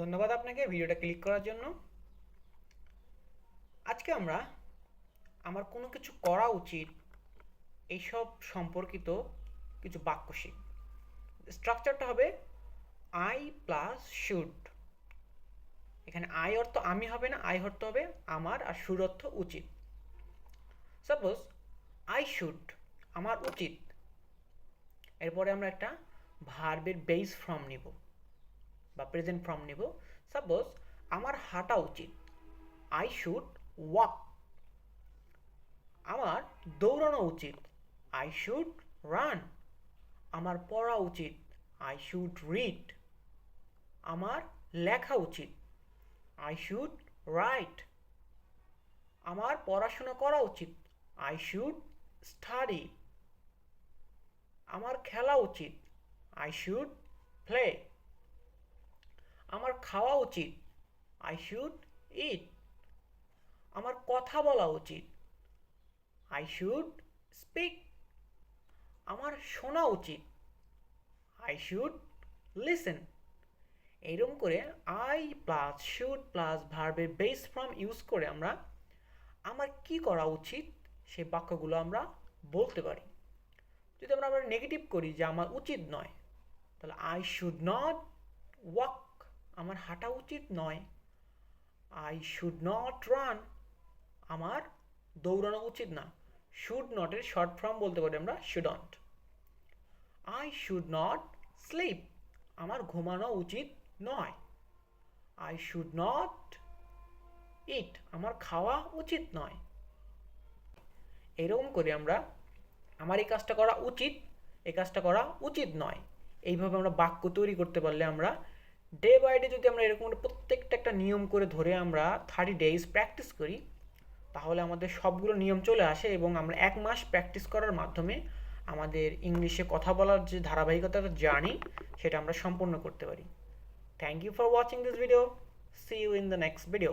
ধন্যবাদ আপনাকে ভিডিওটা ক্লিক করার জন্য। আজকে আমরা আমার কোনো কিছু করা উচিত এইসব সম্পর্কিত কিছু বাক্য শিখ স্ট্রাকচারটা হবে আই প্লাস শুড এখানে আই অর্থ আমি হবে না আই অর্থ হবে আমার আর শুড অর্থ উচিত। সাপোজ আই শুড আমার উচিত। এরপরে আমরা একটা ভার্বের বেস ফর্ম নিব। বা প্রেজেন্ট ফর্ম নিব। সাপোজ আমার হাঁটা উচিত। আই শুড ওয়াক আমার দৌড়ানো উচিত। আই শুড রান আমার পড়া উচিত। আই শুড রিড আমার লেখা উচিত। আই শুড রাইট আমার পড়াশোনা করা উচিত। আই শুড স্টাডি আমার খেলা উচিত। আই শুড প্লে আমার খাওয়া উচিত। আই শুড ইট আমার কথা বলা উচিত। আই শুড স্পিক আমার শোনা উচিত। আই শুড লিসেন এইরকম করে আই প্লাস শুড প্লাস ভার্বের বেস ফর্ম ইউজ করে আমরা আমার কি করা উচিত সেই বাক্যগুলো আমরা বলতে পারি। যদি আমরা আবার নেগেটিভ করি যে আমার উচিত নয়, তাহলে আই শুড নট ওয়াক আমার হাঁটা উচিত নয়। আই শুড নট রান আমার দৌড়ানো উচিত না। শুড নটের শর্ট ফর্ম বলতে পারি আমরা shouldn't I should not sleep আমার ঘুমানো উচিত নয়। আই শুড নট ইট আমার খাওয়া উচিত নয়। এরকম করে আমরা, আমার এই কাজটা করা উচিত, এই কাজটা করা উচিত নয়। এইভাবে আমরা বাক্য তৈরি করতে পারলে আমরা ডে বাই ডে যদি আমরা এরকম প্রত্যেকটা একটা নিয়ম করে ধরে আমরা থার্টি ডেজ প্র্যাকটিস করি, তাহলে আমাদের সবগুলো নিয়ম চলে আসে এবং আমরা এক মাস প্র্যাকটিস করার মাধ্যমে আমাদের ইংলিশে কথা বলার যে ধারাবাহিকতার জানি, সেটা আমরা সম্পূর্ণ করতে পারি। Thank you for watching this video see you in the next video